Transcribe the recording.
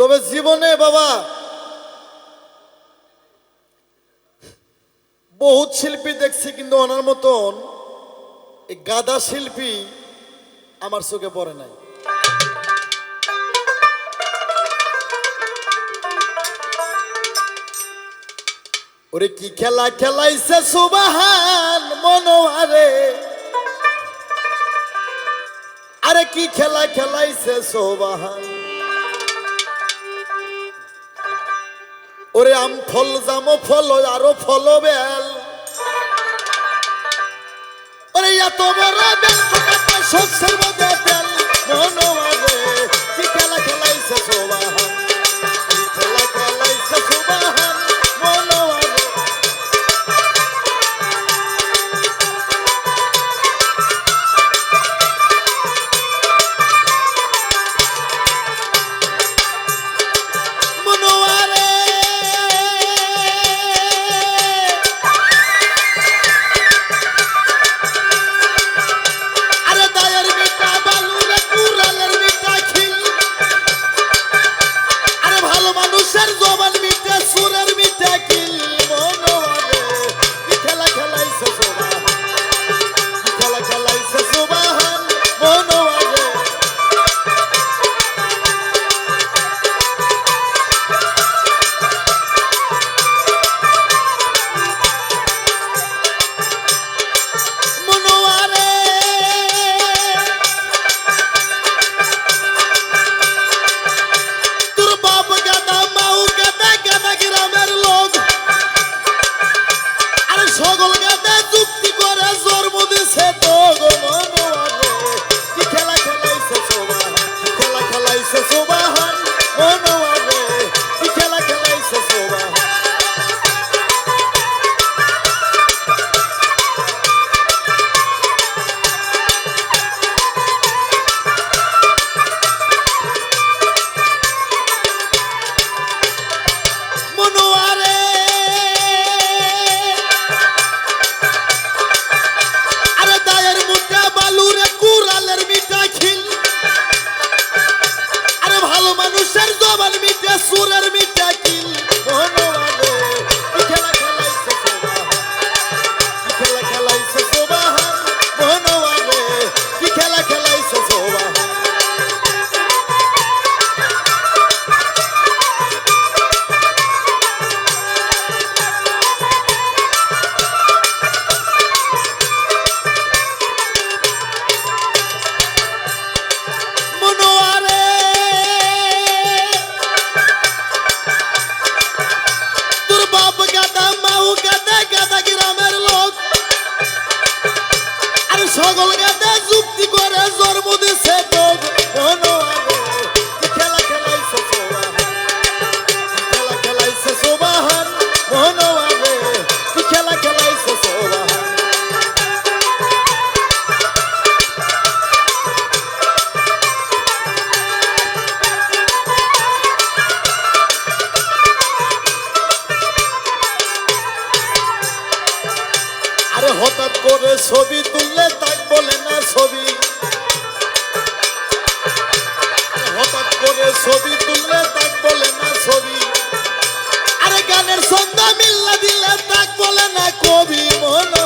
তবে জীবনে বাবা, বহুত শিল্পী দেখছি কিন্তু ওনার মতন এই গাদা শিল্পী আমার চোখে পড়ে নাই। ওরে কি খেলা খেলাইছে সুবাহান মনোহারে। আরে কি খেলা খেলাইছে সোবাহান ওরে আম ফল জাম ফল আরও ফল বেল। ওরে এত বড় বেল। গ্রামের লোক। আরে সকল সকল গাদা যুক্তি করে জন্ম দিছে তো হঠাৎ করে ছবি তুললে তাই বলে না ছবি। হঠাৎ করে ছবি তুললে তাক বলে না ছবি। আরে গানের সন্ধ্যা মিল্লা দিলে তাক বলে না কবি মন